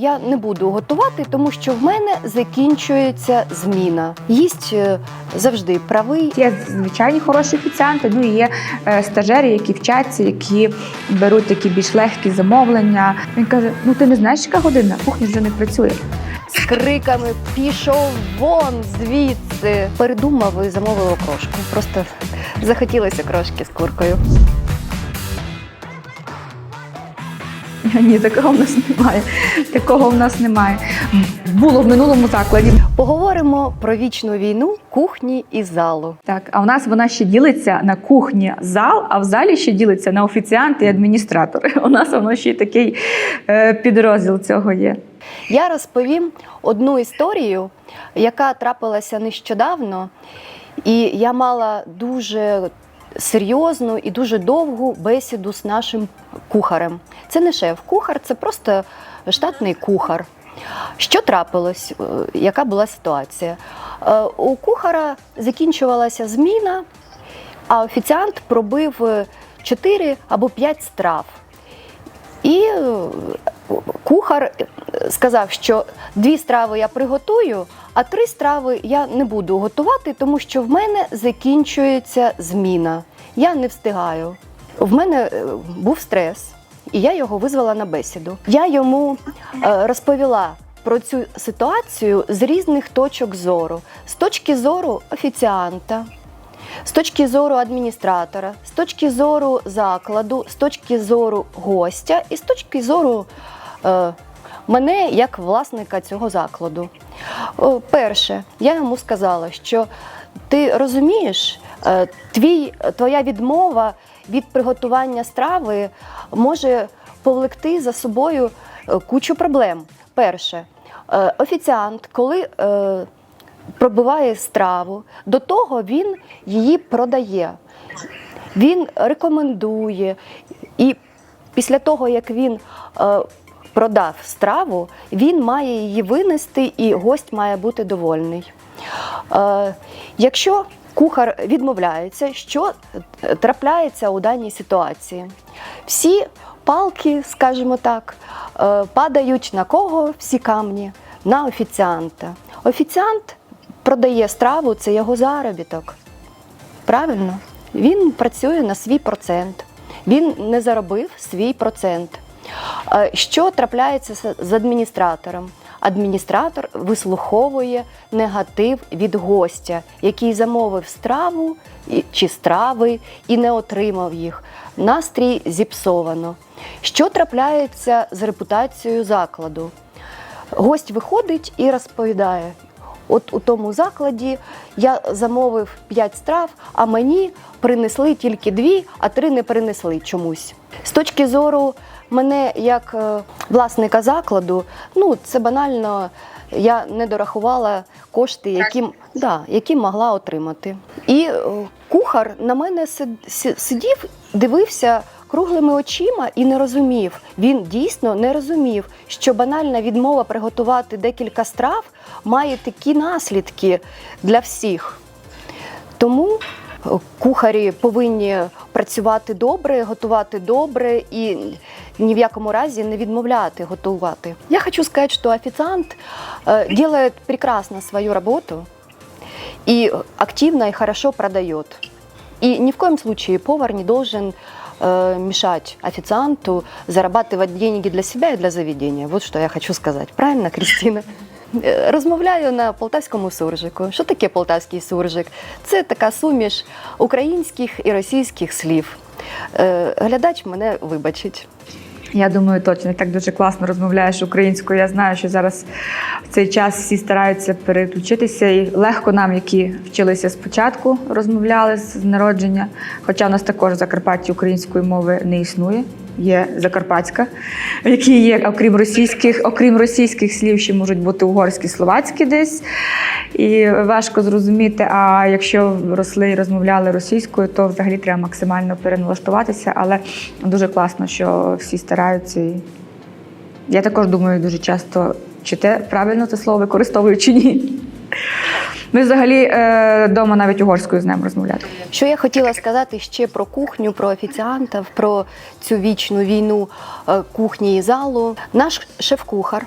Я не буду готувати, тому що в мене закінчується зміна. Їсть е, завжди правий. Є звичайні хороші офіціанти, ну і є е, стажери, які вчаться, які беруть такі більш легкі замовлення. Він каже: ну ти не знаєш, яка година? Кухня вже не працює. з криками Пішов вон звідси. Передумав і замовив окрошку. Просто захотілося крошки з куркою. Ні, такого в нас немає. Такого в нас немає. Було в минулому закладі. Поговоримо про вічну війну кухні і залу. Так, а у нас вона ще ділиться на кухні зал, а в залі ще ділиться на офіціанти і адміністратори. У нас воно ще й такий е, підрозділ цього є. Я розповім одну історію, яка трапилася нещодавно, і я мала дуже серйозну і дуже довгу бесіду з нашим кухарем. Це не шеф-кухар, це просто штатний кухар. Що трапилось? Е, Яка була ситуація? Е, У кухара закінчувалася зміна, а офіціант пробив 4 або 5 страв. І е, кухар сказав, що дві страви я приготую, а три страви я не буду готувати, тому що в мене закінчується зміна. Я не встигаю. В мене е, був стрес, і я його визвала на бесіду. Я йому е, розповіла про цю ситуацію з різних точок зору, з точки зору офіціанта, з точки зору адміністратора, з точки зору закладу, з точки зору гостя і з точки зору е, мене як власника цього закладу. Перше, я йому сказала, що ти розумієш, твій, твоя відмова від приготування страви може повлекти за собою е, кучу проблем. Перше, е, офіціант, коли е, пробиває страву, до того він її продає. Він рекомендує. І після того, як він е, продав страву, він має її винести, і гость має бути довольний. Е, якщо кухар відмовляється, що трапляється у даній ситуації? Всі палки, скажімо так, е, падають на кого? Всі камні? На офіціанта. Офіціант продає страву, це його заробіток. Правильно? Він працює на свій процент. Він не заробив свій процент. Е, Що трапляється з- з адміністратором? Адміністратор вислуховує негатив від гостя, який замовив страву чи страви і не отримав їх. Настрій зіпсовано. Що трапляється з репутацією закладу? Гость виходить і розповідає: от у тому закладі я замовив 5 страв, а мені принесли тільки дві, а три не принесли чомусь. З точки зору мене як е, власника закладу, ну це банально. Я не дорахувала кошти, які, да, які могла отримати. І е, кухар на мене сидів, дивився круглими очима і не розумів. Він дійсно не розумів, що банальна відмова приготувати декілька страв має такі наслідки для всіх. Тому кухарі повинні працювати добре, готувати добре і ні в якому разі не відмовляти готувати. Я хочу сказати, що офіціант э, делает прекрасно свою работу и активно и хорошо продает. И ни в коем случае повар не должен э, мешать официанту зарабатывать деньги для себя и для заведения. Вот что я хочу сказать. Правильно, Кристина? Е, Розмовляю на полтавському суржику. Що таке полтавський суржик? Це така суміш українських і російських слів. Е, Глядач мене вибачить. Я думаю, точно так дуже класно розмовляєш українською. Я знаю, що зараз в цей час всі стараються переключитися, і легко нам, які вчилися спочатку, розмовляли з народження. Хоча в нас також в Закарпатті української мови не існує. Є закарпатська, в якій є, окрім російських, окрім російських слів, ще можуть бути угорські, словацькі десь. І важко зрозуміти. А якщо росли і розмовляли російською, то взагалі треба максимально переналаштуватися. Але дуже класно, що всі стараються. Я також думаю дуже часто, чи те правильно це слово використовую, чи ні. Ми взагалі вдома навіть угорською з ним розмовляти. Що я хотіла сказати ще про кухню, про офіціантів, про цю вічну війну е, кухні і залу. Наш шеф-кухар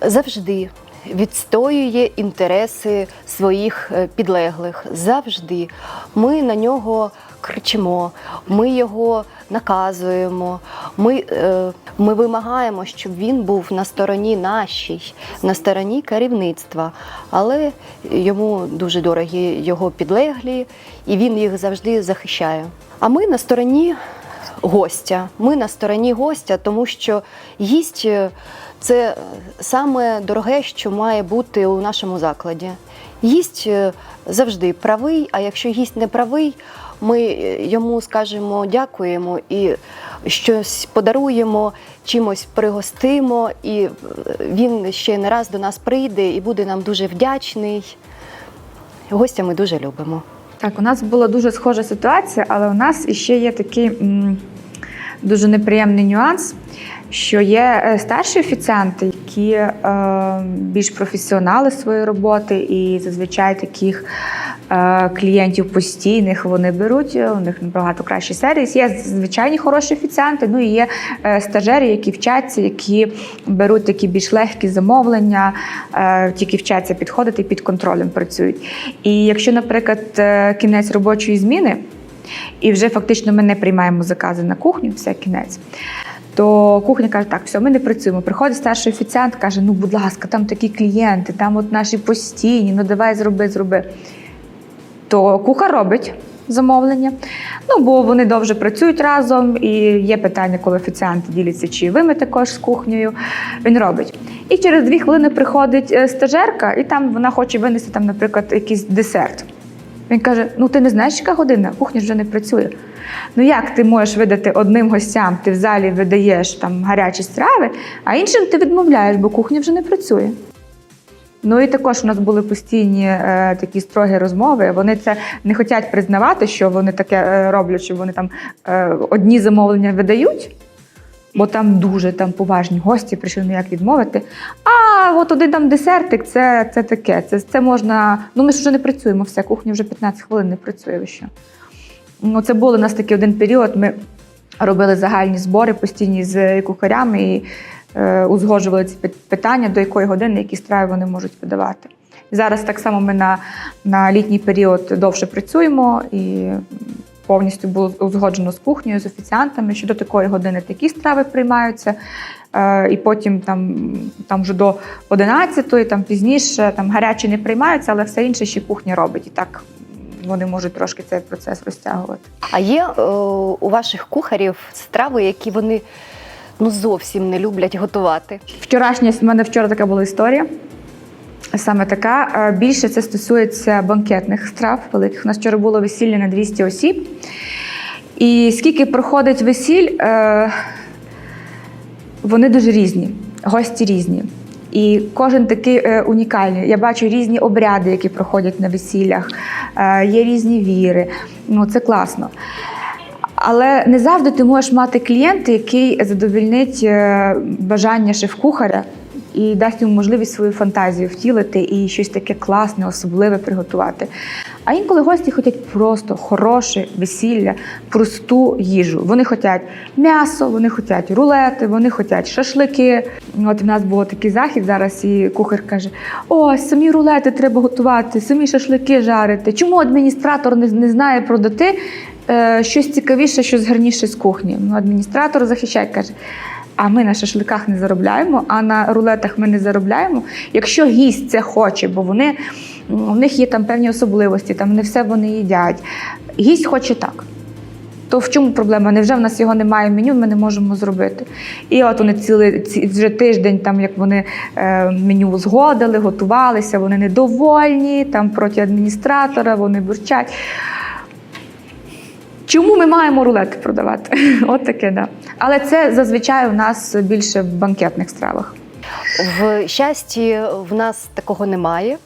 завжди відстоює інтереси своїх е, підлеглих. Завжди ми на нього кричимо, ми його наказуємо. Ми, е, ми вимагаємо, щоб він був на стороні нашій, на стороні керівництва. Але йому дуже дорогі його підлеглі, і він їх завжди захищає. А ми на стороні гостя. Ми на стороні гостя, тому що гість е, це саме дороге, що має бути у нашому закладі. Гість е, завжди правий, а якщо гість не правий, ми е, йому скажемо дякуємо і щось подаруємо, чимось пригостимо, і е, він ще не раз до нас прийде і буде нам дуже вдячний. Гостя ми дуже любимо. Так, у нас була дуже схожа ситуація, але у нас іще є такий м, дуже неприємний нюанс, що є е, старші офіціанти, які е, більш професіонали своєї роботи, і зазвичай таких е, клієнтів постійних вони беруть. У них набагато кращий сервіс. Є звичайні хороші офіціанти, ну і є е, стажери, які вчаться, які беруть такі більш легкі замовлення, е, тільки вчаться підходити під контролем працюють. І якщо, наприклад, е, кінець робочої зміни, і вже фактично ми не приймаємо закази на кухню, все кінець. То кухня каже, так, все, ми не працюємо. Приходить старший офіціант, каже: ну, будь ласка, там такі клієнти, там от наші постійні, ну давай зроби, зроби. То кухар робить замовлення. Ну, бо вони довше працюють разом, і є питання, коли офіціанти діляться, чи ви також з кухнею. Він робить. І через дві хвилини приходить е, стажерка, і там вона хоче винести, там, наприклад, якийсь десерт. Він каже: Ну, ти не знаєш, яка година? Кухня вже не працює. Ну як ти можеш видати одним гостям, ти в залі видаєш там гарячі страви, а іншим ти відмовляєш, бо кухня вже не працює. Ну і також у нас були постійні е, такі строгі розмови. Вони це не хочуть признавати, що вони таке е, роблять, що вони там е, одні замовлення видають, бо там дуже там поважні гості, прийшли ніяк відмовити. А от один там десертик, це, це таке. Це, це можна. Ну ми ж вже не працюємо, все, кухня вже 15 хвилин не працює. що. Ну, це був у нас такий один період. Ми робили загальні збори постійні з кухарями і е, узгоджували ці питання, до якої години які страви вони можуть подавати. Зараз так само ми на, на літній період довше працюємо і повністю було узгоджено з кухнею, з офіціантами, що до такої години такі страви приймаються. Е, і потім там, там вже до 11-ї, там пізніше там гарячі не приймаються, але все інше ще кухня робить. І так вони можуть трошки цей процес розтягувати. А є е, у ваших кухарів страви, які вони ну, зовсім не люблять готувати? Вчорашня в мене вчора така була історія. Саме така. Е, Більше це стосується банкетних страв великих. У нас вчора було весілля на 200 осіб. І скільки проходить весіль, е, вони дуже різні, гості різні. І кожен такий е, унікальний. Я бачу різні обряди, які проходять на весіллях, е, є різні віри. Ну, це класно. Але не завжди ти можеш мати клієнта, який задовільнить е, бажання шеф-кухаря і дасть йому можливість свою фантазію втілити і щось таке класне, особливе приготувати. А інколи гості хочуть просто хороше весілля, просту їжу. Вони хочуть м'ясо, вони хочуть рулети, вони хочуть шашлики. От в нас був такий захід зараз, і кухар каже: О, самі рулети треба готувати, самі шашлики жарити. Чому адміністратор не, не знає продати е, щось цікавіше, щось гарніше з кухні? Ну, адміністратор захищає, каже. А ми на шашликах не заробляємо, а на рулетах ми не заробляємо. Якщо гість це хоче, бо вони у них є там певні особливості, там не все вони їдять. Гість хоче так. То в чому проблема? Невже в нас його немає в меню, ми не можемо зробити. І от вони цілий ці, вже тиждень, там як вони е, меню узгодили, готувалися, вони недовольні, там проти адміністратора, вони бурчать. Чому ми маємо рулети продавати? От таке, да. Але це зазвичай у нас більше в банкетних стравах. В щасті в нас такого немає.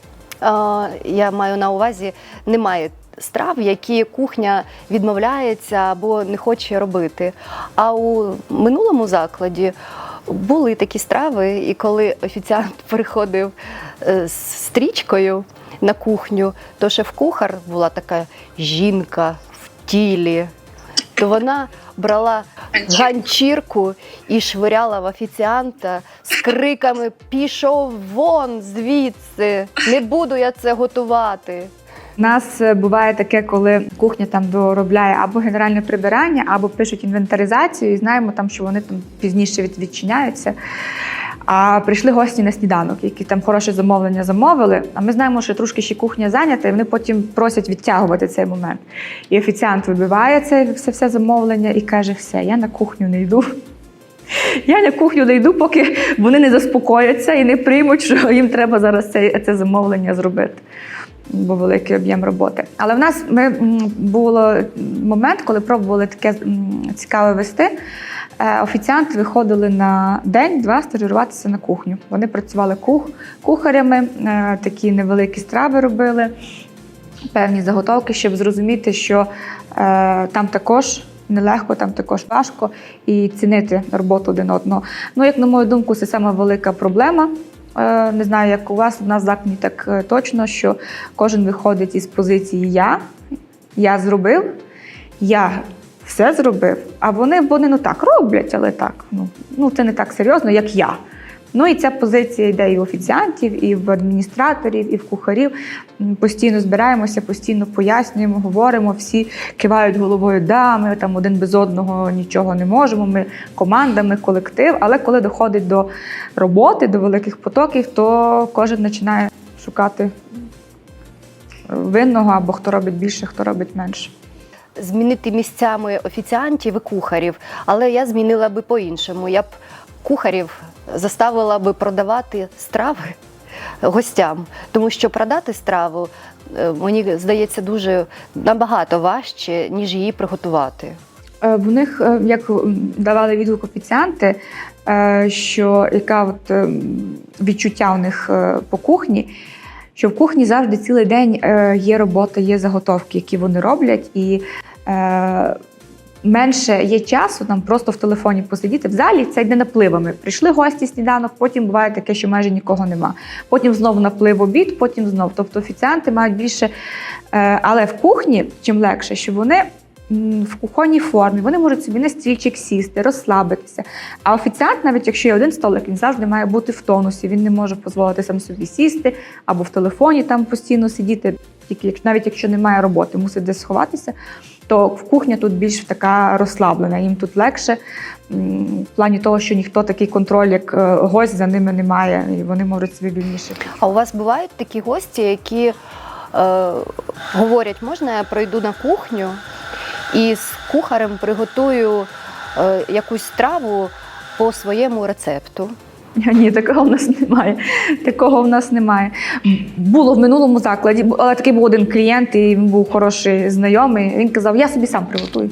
Я маю на увазі, немає страв, які кухня відмовляється або не хоче робити. А у минулому закладі були такі страви, і коли офіціант приходив е, з стрічкою на кухню, то шеф-кухар була така жінка тілі. то вона брала ганчірку і швиряла в офіціанта з криками Пішов вон звідси! Не буду я це готувати. У нас е, буває таке, коли кухня там доробляє або генеральне прибирання, або пишуть інвентаризацію, і знаємо там, що вони там пізніше відчиняються. А прийшли гості на сніданок, які там хороше замовлення замовили. А ми знаємо, що трошки ще кухня зайнята, і вони потім просять відтягувати цей момент. І офіціант вибиває це все, все замовлення і каже: все, я на кухню не йду. Я на кухню не йду, поки вони не заспокояться і не приймуть, що їм треба зараз це, це замовлення зробити. Бо великий об'єм роботи. Але в нас ми було момент, коли пробували таке цікаве вести. Е, Офіціанти виходили на день-два стажируватися на кухню. Вони працювали кух, кухарями, е, такі невеликі страви робили, певні заготовки, щоб зрозуміти, що е, там також нелегко, там також важко і цінити роботу один одного. Ну, як на мою думку, це саме велика проблема. Не знаю, як у вас, у нас закладі так точно, що кожен виходить із позиції я, я зробив, я все зробив, а вони, вони ну так роблять, але так. Ну, ну це не так серйозно, як я. Ну і ця позиція йде і в офіціантів, і в адміністраторів, і в кухарів. Постійно збираємося, постійно пояснюємо, говоримо. Всі кивають головою, да, ми там один без одного нічого не можемо. Ми команда, ми колектив. Але коли доходить до роботи, до великих потоків, то кожен починає шукати винного або хто робить більше, хто робить менше. Змінити місцями офіціантів і кухарів, але я змінила би по-іншому. Я б кухарів заставила би продавати страви гостям, тому що продати страву е, мені здається дуже набагато важче, ніж її приготувати. Е, В них, е, як давали відгук офіціанти, що яка от відчуття у них по кухні, що в кухні завжди цілий день є робота, є заготовки, які вони роблять, і менше є часу там просто в телефоні посидіти. В залі це йде напливами. Прийшли гості сніданок, потім буває таке, що майже нікого нема. Потім знову наплив обід, потім знов. Тобто офіціанти мають більше. Е, але в кухні чим легше, що вони в кухонній формі, вони можуть собі на стільчик сісти, розслабитися. А офіціант, навіть якщо є один столик, він завжди має бути в тонусі. Він не може дозволити сам собі сісти або в телефоні там постійно сидіти, тільки навіть якщо немає роботи, мусить десь сховатися. То в кухня тут більш така розслаблена, їм тут легше в плані того, що ніхто такий контроль, як е, гость, за ними немає, і вони можуть собі вільніше. А у вас бувають такі гості, які е, говорять, можна я пройду на кухню і з кухарем приготую е, якусь страву по своєму рецепту. Ні, такого в нас немає. Такого в нас немає. Було в минулому закладі, але такий був один клієнт, і він був хороший знайомий. Він казав, я собі сам приготую.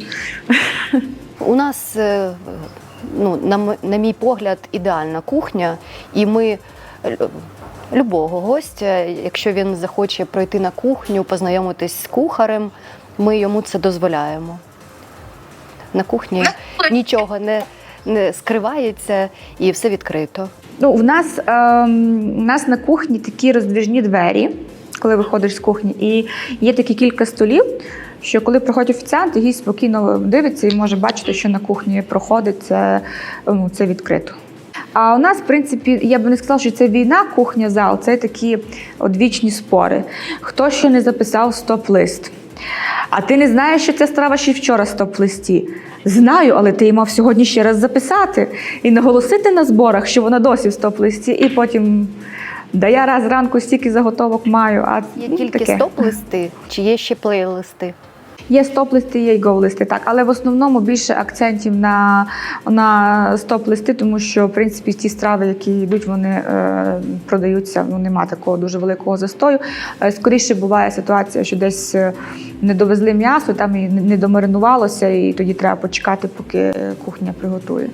У нас, е, ну, на, на мій погляд, ідеальна кухня, і ми любого гостя, якщо він захоче пройти на кухню, познайомитись з кухарем, ми йому це дозволяємо. На кухні нічого не, не скривається і все відкрито. Ну, у нас, ем, у нас на кухні такі роздвіжні двері, коли виходиш з кухні, і є такі кілька столів, що коли приходить офіціант, гість спокійно дивиться і може бачити, що на кухні проходить це, ну, це відкрито. А у нас, в принципі, я б не сказала, що це війна, кухня, зал, це такі одвічні спори. Хто ще не записав стоп-лист? А ти не знаєш, що ця страва ще вчора стоп-листі? Знаю, але ти її мав сьогодні ще раз записати і наголосити на зборах, що вона досі в стоп-листі, і потім. Да я раз ранку стільки заготовок маю, а Є ну, тільки таке. стоп-листи чи є ще плейлисти? Є стоп-листи, є й гоу-листи, так. Але в основному більше акцентів на, на стоп-листи, тому що в принципі ті страви, які йдуть, вони е, продаються. Ну нема такого дуже великого застою. Е, скоріше буває ситуація, що десь е, не довезли м'ясо, там і не домаринувалося, і тоді треба почекати, поки кухня приготує.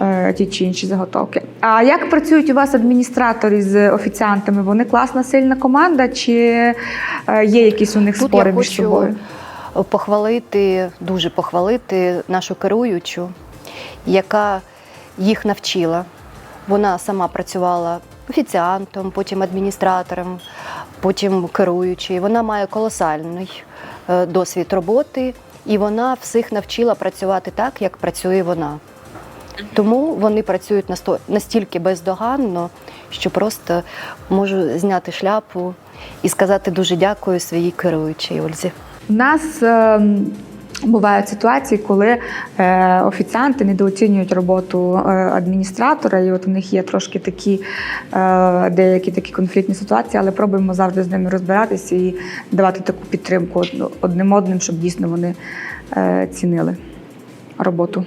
е, Ті чи інші заготовки. А як працюють у вас адміністратори з офіціантами? Вони класна, сильна команда, чи є якісь у них Тут спори я між собою? Похвалити, дуже похвалити нашу керуючу, яка їх навчила. Вона сама працювала офіціантом, потім адміністратором, потім керуючою. Вона має колосальний е, досвід роботи і вона всіх навчила працювати так, як працює вона. Тому вони працюють настільки бездоганно, що просто можу зняти шляпу і сказати дуже дякую своїй керуючій Ользі. У нас е, бувають ситуації, коли е, офіціанти недооцінюють роботу е, адміністратора, і от у них є трошки такі е, деякі такі конфліктні ситуації, але пробуємо завжди з ними розбиратися і давати таку підтримку одним одним, щоб дійсно вони цінили роботу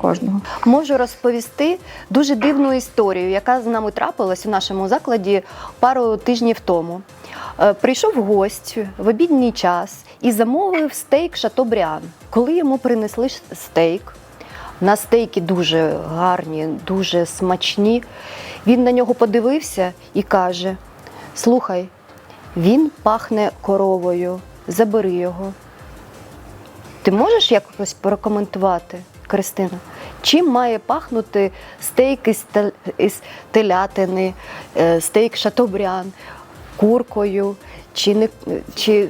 кожного. Можу розповісти дуже дивну історію, яка з нами трапилась у нашому закладі пару тижнів тому. Е, Прийшов гость в обідній час і замовив стейк Шатобріан. Коли йому принесли стейк, на стейки дуже гарні, дуже смачні, він на нього подивився і каже: Слухай, він пахне коровою, забери його. Ти можеш якось прокоментувати, Кристина? Чим має пахнути стейк із, тел- із телятини, е, стейк шатобрян, куркою чи, не, чи,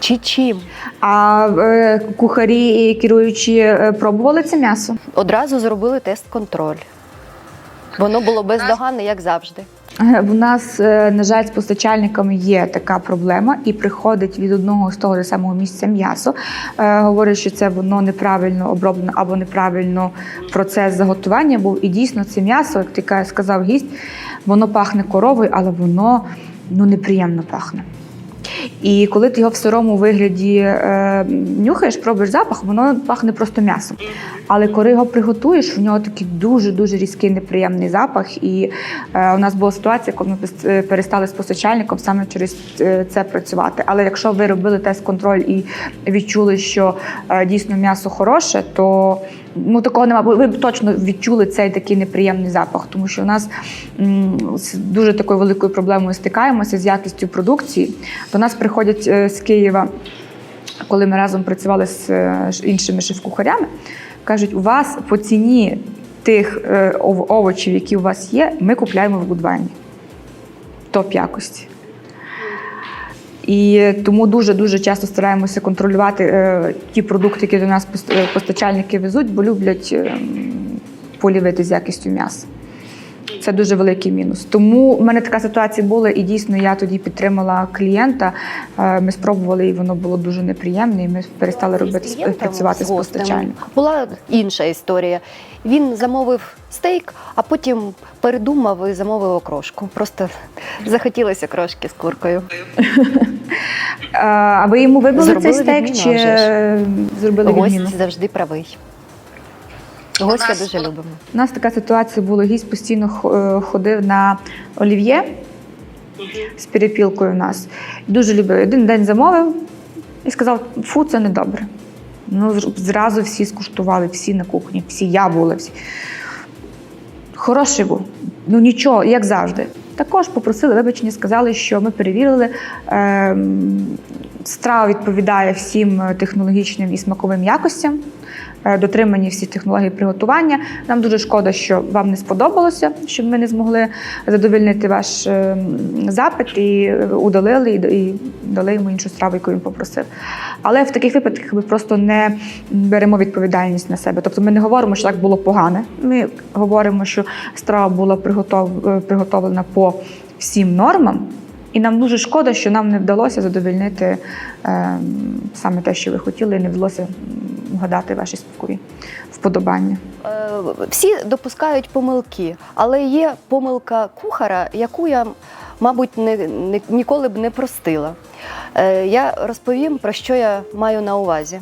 чи чим? А е, кухарі і керуючі е, пробували це м'ясо? Одразу зробили тест-контроль. Воно було бездоганне, як завжди. Е, У нас, е, на жаль, з постачальниками є така проблема, і приходить від одного з того ж самого місця м'ясо. Говорять, Говорить, що це воно неправильно оброблено або неправильно процес заготування був. І дійсно це м'ясо, як ти сказав гість, воно пахне коровою, але воно ну, неприємно пахне. І коли ти його в сирому вигляді е, нюхаєш, пробуєш запах, воно пахне просто м'ясом. Але коли його приготуєш, в нього такий дуже-дуже різкий неприємний запах. І е, у нас була ситуація, коли ми е, перестали з постачальником саме через е, це працювати. Але якщо ви робили тест-контроль і відчули, що е, дійсно м'ясо хороше, то ну такого немає. Ви б точно відчули цей такий неприємний запах, тому що у нас з дуже такою великою проблемою стикаємося з якістю продукції. До нас приходять е, з Києва, коли ми разом працювали з е, іншими шеф-кухарями, кажуть, у вас по ціні тих е, овочів, які у вас є, ми купляємо в Гудвайні. Топ якості. І тому дуже дуже часто стараємося контролювати е, ті продукти, які до нас е, постачальники везуть, бо люблять е, полівити з якістю м'яса. Це дуже великий мінус. Тому в мене така ситуація була, і дійсно я тоді підтримала клієнта. Е, Ми спробували, і воно було дуже неприємне. І ми перестали робити З працювати з гостем постачальником. Була інша історія. Він замовив стейк, а потім передумав і замовив окрошку. Просто захотілося крошки з куркою. Е, А ви йому вибили цей стейк чи зробили відміну? Гость завжди правий. Гостя нас дуже любимо. У нас така ситуація була. Гість постійно е, ходив на олів'є з перепілкою у нас. Дуже любив. Один день замовив і сказав: фу, це недобре. Ну, зразу всі скуштували, всі на кухні, всі я була. Всі. Хороший був. Ну нічого, як завжди. Також попросили вибачення, сказали, що ми перевірили. ем, Страва відповідає всім е, технологічним і смаковим якостям, е, дотримані всі технології приготування. Нам дуже шкода, що вам не сподобалося, що ми не змогли задовольнити ваш ем, запит і е, удалили і, дали йому іншу страву, яку він попросив. Але в таких випадках ми просто не беремо відповідальність на себе. Тобто ми не говоримо, що так було погане. Ми говоримо, що страва була приготов- е, приготовлена по всім нормам. І нам дуже шкода, що нам не вдалося задовольнити е, саме те, що ви хотіли, і не вдалося вгадати ваші смакові вподобання. Е, Всі допускають помилки, але є помилка кухара, яку я, мабуть, не, не, ніколи б не простила. Е, Я розповім, про що я маю на увазі.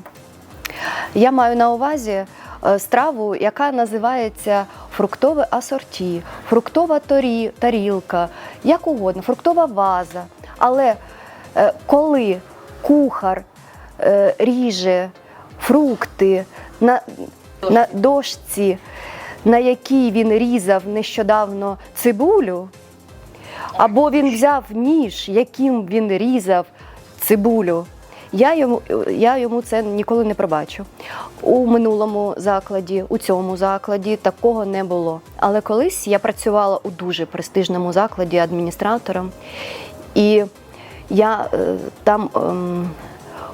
Я маю на увазі е, страву, яка називається фруктове асорті, фруктова торі, тарілка, як угодно, фруктова ваза. Але е, коли кухар е, ріже фрукти на, на дошці, на якій він різав нещодавно цибулю, або він взяв ніж, яким він різав цибулю. Я йому, я йому це ніколи не пробачу. У минулому закладі, у цьому закладі такого не було. Але колись я працювала у дуже престижному закладі адміністратором, і я е, там ем,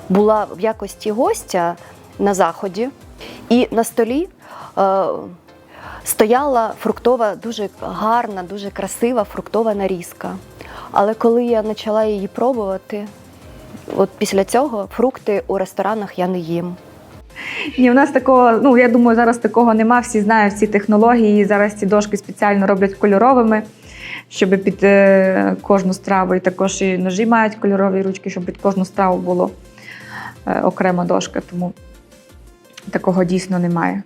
була в якості гостя на заході, і на столі е, стояла фруктова, дуже гарна, дуже красива фруктова нарізка. Але коли я почала її пробувати, от після цього фрукти у ресторанах я не їм. Ні, у нас такого, ну я думаю, зараз такого нема. Всі знають всі технології. Зараз ці дошки спеціально роблять кольоровими, щоб під е, кожну страву, і також і ножі мають кольорові ручки, щоб під кожну страву було е, окрема дошка. Тому такого дійсно немає.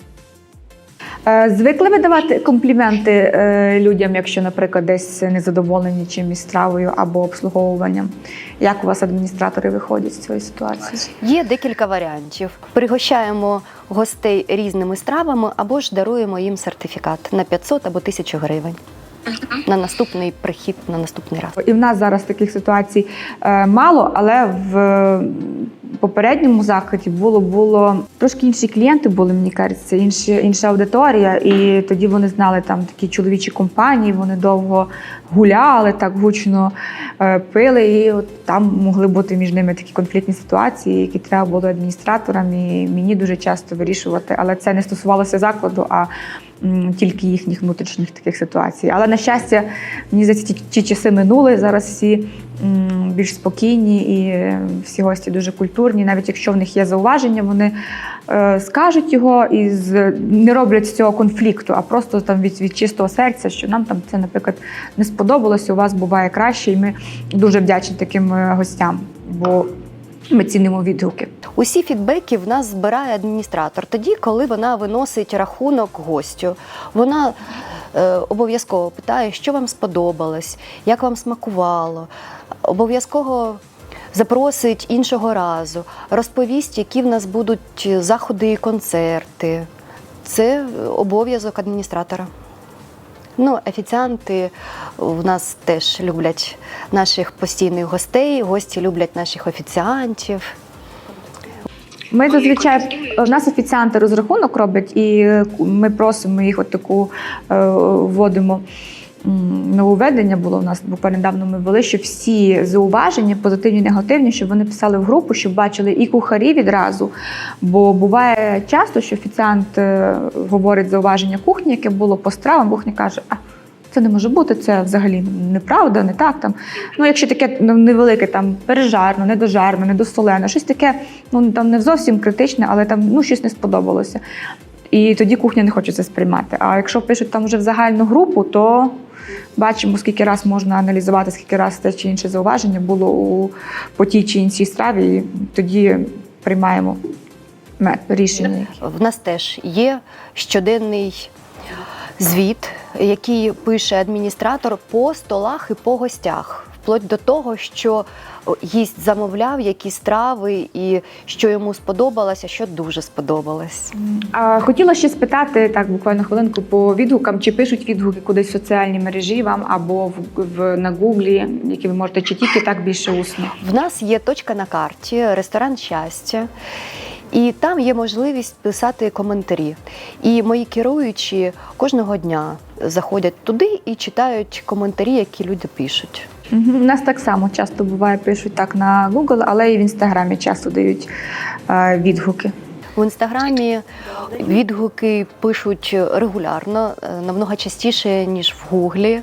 Е, Звикли ви давати компліменти е, людям, якщо, наприклад, десь незадоволені чимось стравою або обслуговуванням? Як у вас адміністратори виходять з цієї ситуації? Є декілька варіантів. Пригощаємо гостей різними стравами або ж даруємо їм сертифікат на 500 або 1000 гривень на наступний прихід, на наступний раз. І в нас зараз таких ситуацій е, мало, але в попередньому закладі було, було трошки інші клієнти були, мені кажеться, інші, інша аудиторія. І тоді вони знали там такі чоловічі компанії, вони довго гуляли, так гучно е, пили. І от там могли бути між ними такі конфліктні ситуації, які треба було адміністраторам і мені дуже часто вирішувати. Але це не стосувалося закладу, а тільки їхніх внутрішніх таких ситуацій. Але на щастя, мені здається, ті, ті часи минули. Зараз всі більш спокійні і всі гості дуже культурні. Навіть якщо в них є зауваження, вони е, скажуть його і не роблять з цього конфлікту, а просто там від, від чистого серця, що нам там це, наприклад, не сподобалося. У вас буває краще, і ми дуже вдячні таким е, гостям, бо ми цінимо відгуки. Усі фідбеки в нас збирає адміністратор тоді, коли вона виносить рахунок гостю. Вона е, обов'язково питає, що вам сподобалось, як вам смакувало. Обов'язково запросить іншого разу, розповість, які в нас будуть заходи і концерти. Це обов'язок адміністратора. Ну, офіціанти в нас теж люблять наших постійних гостей, гості люблять наших офіціантів. Ми зазвичай у нас офіціанти розрахунок роблять, і ми просимо їх от таку е, вводимо. Нововведення було у нас буквально недавно ми ввели, що всі зауваження, позитивні, і негативні, щоб вони писали в групу, щоб бачили і кухарі відразу. Бо буває часто, що офіціант е, говорить зауваження кухні, яке було по стравам, кухня каже, а це не може бути, це взагалі неправда, не так. Там. Ну, якщо таке ну, невелике, там пережарно, недожарно, недосолено, щось таке, ну там не зовсім критичне, але там ну, щось не сподобалося. І тоді кухня не хоче це сприймати. А якщо пишуть там вже в загальну групу, то бачимо, скільки раз можна аналізувати, скільки раз те чи інше зауваження було у по тій чи іншій страві, і тоді приймаємо рішення. В нас теж є щоденний звіт, який пише адміністратор по столах і по гостях, вплоть до того, що гість замовляв які страви і що йому сподобалося, що дуже сподобалось. А хотіла ще спитати так, буквально хвилинку по відгукам, чи пишуть відгуки кудись в соціальні мережі вам або в, в на гуглі, які ви можете, чи тільки так більше усно. В нас є точка на карті, ресторан щастя. І там є можливість писати коментарі. І мої керуючі кожного дня заходять туди і читають коментарі, які люди пишуть. У нас так само часто буває, пишуть так на Google, але і в інстаграмі часто дають е, відгуки. В інстаграмі відгуки пишуть регулярно, е, намного частіше, ніж в Гуглі.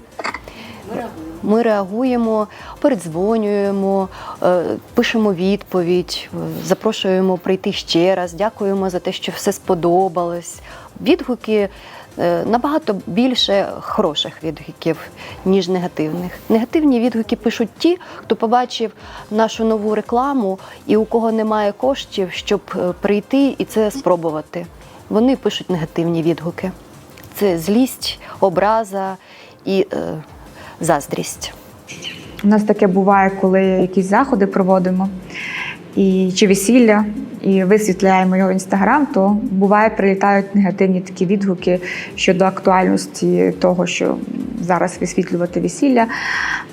Ми реагуємо, передзвонюємо, е, пишемо відповідь, запрошуємо прийти ще раз, дякуємо за те, що все сподобалось. Відгуки набагато більше хороших відгуків, ніж негативних. Негативні відгуки пишуть ті, хто побачив нашу нову рекламу і у кого немає коштів, щоб е, прийти і це спробувати. Вони пишуть негативні відгуки. Це злість, образа і е, заздрість. У нас таке буває, коли якісь заходи проводимо і чи весілля, і висвітляємо його в інстаграм, то буває, прилітають негативні такі відгуки щодо актуальності того, що зараз висвітлювати весілля.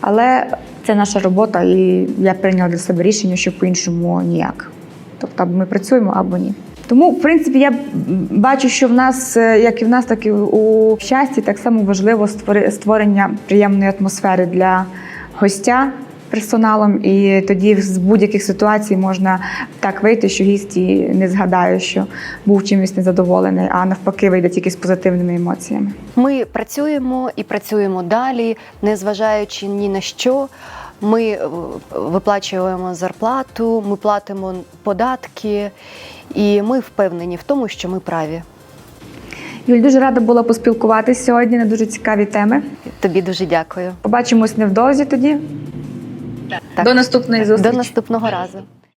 Але це наша робота, і я прийняла для себе рішення, що по-іншому ніяк. Тобто або ми працюємо, або ні. Тому, в принципі, я бачу, що в нас, е, як і в нас, так і у щасті, так само важливо створення приємної атмосфери для гостя, персоналом, і тоді з будь-яких ситуацій можна так вийти, що гість і не згадає, що був чимось незадоволений, а навпаки, вийде тільки з позитивними емоціями. Ми працюємо і працюємо далі, незважаючи ні на що. Ми е, виплачуємо зарплату, ми платимо податки, і ми впевнені в тому, що ми праві. Юль, дуже рада була поспілкуватися сьогодні на дуже цікаві теми. Тобі дуже дякую. Побачимось невдовзі тоді. Так. До наступної зустрічі. До наступного разу.